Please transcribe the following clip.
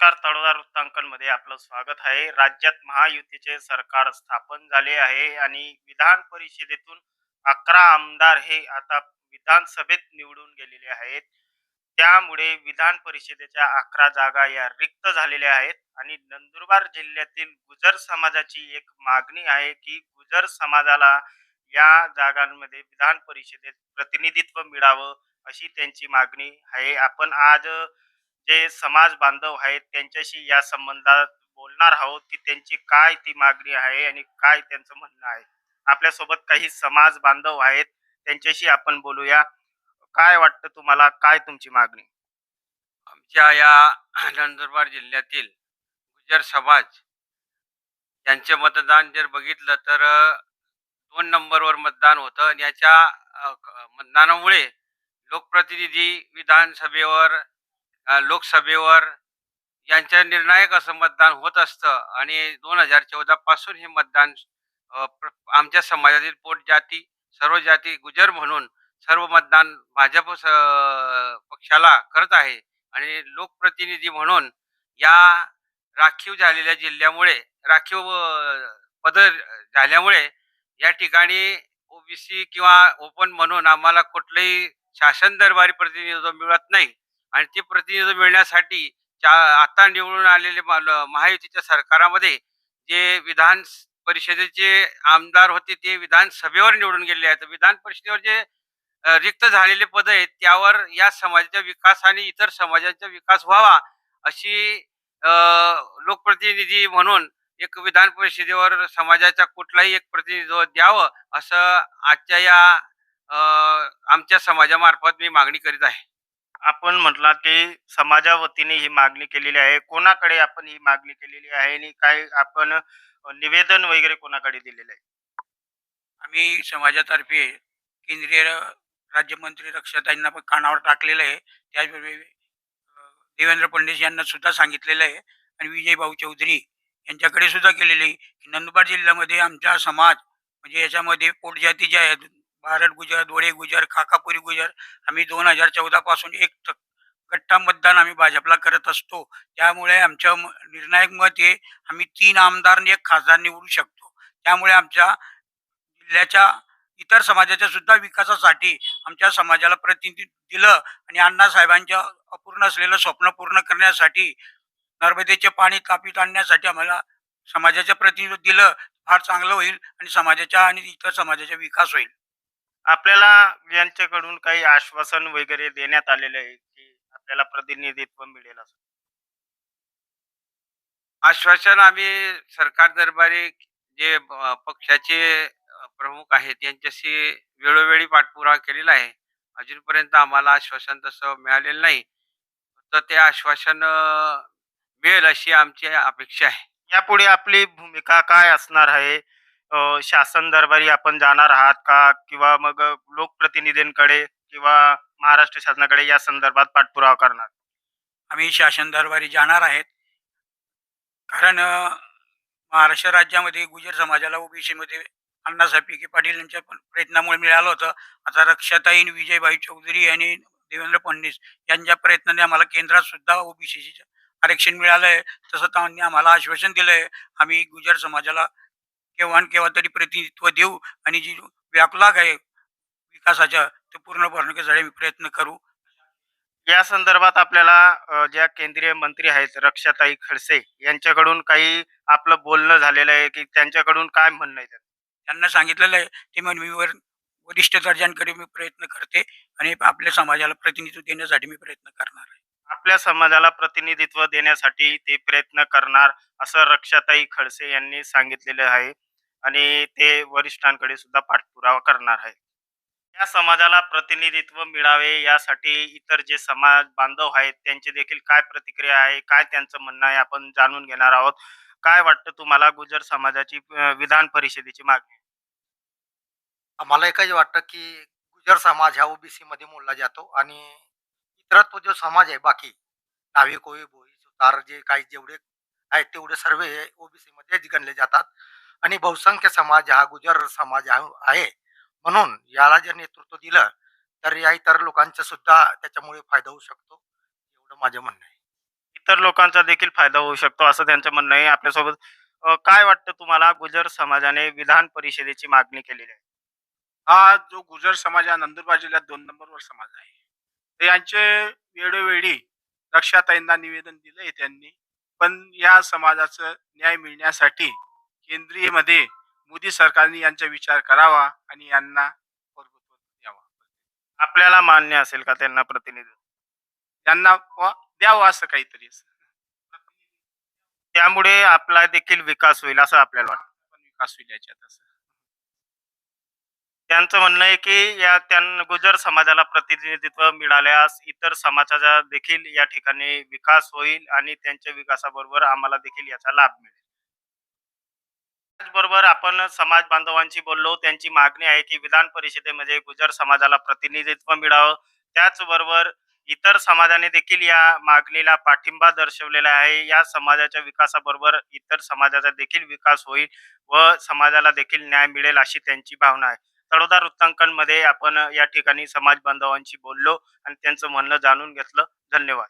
नमस्कार तळोदा वृत्तांकनमध्ये आपलं स्वागत आहे. राज्यात महायुतीचे सरकार स्थापन झाले आहे आणि विधान परिषदेतून अकरा आमदार हे आता विधानसभेत निवडून गेलेले आहेत. त्यामुळे विधान परिषदेच्या अकरा जागा या रिक्त झालेल्या आहेत आणि नंदुरबार जिल्ह्यातील गुजर समाजाची एक मागणी आहे की गुजर समाजाला या जागांमध्ये विधान परिषदेत प्रतिनिधित्व मिळावं अशी त्यांची मागणी आहे. आपण आज जे समाज बांधव आहेत त्यांच्याशी या संबंधात बोलणार आहोत की त्यांची काय ती मागणी आहे आणि काय त्यांचं म्हणणं आहे. आपल्यासोबत काही समाज बांधव आहेत त्यांच्याशी आपण बोलूया. काय वाटतं तुम्हाला? काय तुमची मागणी? आमच्या या नंदुरबार जिल्ह्यातील गुजर समाज यांचे मतदान जर बघितलं तर दोन नंबरवर मतदान होतं. आणि याच्या मतदानामुळे लोकप्रतिनिधी विधानसभेवर लोकसभेवर यांच्या निर्णायक असं मतदान होत असतं आणि दोन हजार चौदा पासून हे मतदान आमच्या समाजातील पोट जाती सर्व जाती गुजर म्हणून सर्व मतदान भाजप स- पक्षाला करत आहे आणि लोकप्रतिनिधी म्हणून या राखीव झालेल्या जिल्ह्यामुळे राखीव पद झाल्यामुळे या ठिकाणी ओबीसी किंवा ओपन म्हणून आम्हाला कुठलंही शासन दरबारी प्रतिनिधित्व मिळत नाही. आणि ते प्रतिनिधित्व मिळण्यासाठी चा- आता निवडून आलेले माल- महायुतीच्या सरकारामध्ये जे विधान परिषदेचे आमदार होते ते विधानसभेवर निवडून गेले आहेत. विधान परिषदेवर जे रिक्त झालेले पद आहेत त्यावर या समाजाचा विकास आणि इतर समाजाचा विकास व्हावा अशी लोकप्रतिनिधी म्हणून एक विधान परिषदेवर समाजाचा कुठलाही एक प्रतिनिधित्व द्यावं असं आजच्या या आमच्या समाजामार्फत मी मागणी करीत आहे. आपण म्हटला की समाजा वतीने ही मागणी केलेली आहे. कोणाकडे आपण ही मागणी केलेली आहे आणि काय आपण निवेदन वगैरे कोणाकडे दिलेलं आहे? आम्ही समाजातर्फे केंद्रीय राज्यमंत्री रक्षाताईंना पण कानावर टाकलेलं आहे. त्याचबरोबर देवेंद्र फडणवीस यांना सुद्धा सांगितलेलं आहे. आणि विजय भाऊ चौधरी यांच्याकडे सुद्धा केलेली आहे. की नंदुरबार जिल्ह्यामध्ये आमचा समाज म्हणजे याच्यामध्ये पोटजाती ज्या आहेत भारत गुजर दोडे गुजर काकापुरी गुजर आम्ही दोन हजार चौदा पासून एक कट्टा मतदान आम्ही भाजपला करत असतो. त्यामुळे आमच्या निर्णायक मत हे आम्ही तीन आमदार आणि एक खासदार निवडू शकतो. त्यामुळे आमच्या जिल्ह्याच्या इतर समाजाच्या सुद्धा विकासासाठी आमच्या समाजाला प्रतिनिधी दिलं आणि अण्णासाहेबांच्या अपूर्ण असलेलं स्वप्न पूर्ण करण्यासाठी नर्मदेचे पाणी तापीत आणण्यासाठी आम्हाला समाजाच्या प्रतिनिधित्व दिलं. फार चांगलं होईल आणि समाजाच्या आणि इतर समाजाचा विकास होईल. आपल्याला यांच्याकडून काही आश्वासन वगैरे देण्यात आलेलं आहे की आपल्याला प्रतिनिधित्व मिळेल असं? आश्वासन आम्ही सरकार दरबारी जे अ, पक्षाचे अ, प्रमुख आहेत यांच्याशी वेळोवेळी पाठपुरावा केलेला आहे. अजूनपर्यंत आम्हाला आश्वासन तसं मिळालेलं नाही. तर ते आश्वासन अ, मिळेल अशी आमची अपेक्षा आहे. यापुढे आपली भूमिका काय असणार आहे? अ, शासन दरबारी आपण जाणार आहात का? किंवा मग लोकप्रतिनिधींकडे किंवा महाराष्ट्र शासनाकडे या संदर्भात पाठपुरावा करणार? आम्ही शासन दरबारी जाणार आहेत. कारण अ, महाराष्ट्र राज्यामध्ये गुजर समाजाला ओबीसी मध्ये अण्णासाहेब विखे पाटील यांच्या पण प्रयत्नामुळे मिळालं होतं. आता रक्षाताईन विजयभाई चौधरी आणि देवेंद्र फडणवीस यांच्या प्रयत्नाने आम्हाला केंद्रात सुद्धा ओबीसी आरक्षण मिळालं आहे तसं त्यांनी आम्हाला आश्वासन दिलं आहे आम्ही गुजर समाजाला केव्हा केव्हा तरी प्रतिनिधित्व देऊ आणि जी व्यापलाग आहे विकासाच्या ते पूर्ण भरण्यासाठी आम्ही प्रयत्न करू. या संदर्भात आपल्याला ज्या केंद्रीय मंत्री आहेत रक्षाताई खडसे यांच्याकडून काही आपलं बोलणं झालेलं आहे की त्यांच्याकडून काय म्हणणं आहे? त्यांना सांगितलेलं आहे ते मी वर वरिष्ठ दर्जांकडे मी प्रयत्न करते आणि आपल्या समाजाला प्रतिनिधित्व देण्यासाठी मी प्रयत्न करणार आहे. आपल्या समाजाला प्रतिनिधित्व देण्यासाठी ते प्रयत्न करणार असं रक्षाताई खडसे यांनी सांगितलेलं आहे. आणि ते वरिष्ठांकडे सुद्धा पाठपुरावा करणार आहे या समाजाला प्रतिनिधित्व मिळावे यासाठी इतर जे समाज बांधव आहेत त्यांची देखील काय प्रतिक्रिया आहे काय त्यांचं म्हणणं आहे आपण जाणून घेणार आहोत. काय वाटतं तुम्हाला गुजर समाजाची विधान परिषदेची मागणी? आम्हाला एकच वाटतं की गुजर समाज हा ओबीसी मध्ये मोडला जातो आणि इतरत्व जो समाज आहे बाकी नावी कोळी भोई सुतार जे काही जेवढे आहेत तेवढे सर्व हे ओबीसी मध्येच गणले जातात. आणि बहुसंख्य समाज हा गुजर समाज हा- आहे. म्हणून याला जर नेतृत्व दिलं तर या इतर लोकांचा सुद्धा त्याच्यामुळे फायदा होऊ शकतो. एवढं माझं म्हणणं आहे. इतर लोकांचा देखील फायदा होऊ शकतो असं त्यांचं म्हणणं आहे. आपल्यासोबत काय वाटतं तुम्हाला गुजर समाजाने विधान परिषदेची मागणी केलेली आहे? हा जो गुजर समाज हा नंदुरबार जिल्ह्यात दोन नंबरवर समाज आहे. तर यांचे वेळोवेळी रक्षाताईंना निवेदन दिलंय त्यांनी. पण या समाजाचं न्याय मिळण्यासाठी केंद्रीयमध्ये मोदी सरकारने यांचा विचार करावा आणि यांना प्रभुत्व द्यावा. आपल्याला मान्य असेल का त्यांना प्रतिनिधी? त्यांना द्यावं असं काहीतरी त्यामुळे आपला देखील विकास होईल असं आपल्याला वाटतं. पण विकास होईल याच्यात असं. त्यांचं म्हणणं आहे की या त्यांना गुजर समाजाला प्रतिनिधित्व मिळाल्यास इतर समाजाचा देखील या ठिकाणी विकास होईल आणि त्यांच्या विकासाबरोबर आम्हाला देखील याचा लाभ मिळेल. त्याचबरोबर आपण समाज बांधवांशी बोललो त्यांची मागणी आहे की विधान परिषदेमध्ये म्हणजे गुजर समाजाला प्रतिनिधित्व मिळावं. त्याचबरोबर इतर समाजाने देखील या मागणीला पाठिंबा दर्शवलेला आहे. या समाजाच्या विकासाबरोबर इतर समाजाचा देखील विकास होईल व समाजाला देखील न्याय मिळेल अशी त्यांची भावना आहे. तळोदा वृत्तांकनमध्ये आपण या ठिकाणी समाज बांधवांशी बोललो आणि त्यांचं म्हणणं जाणून घेतलं. धन्यवाद.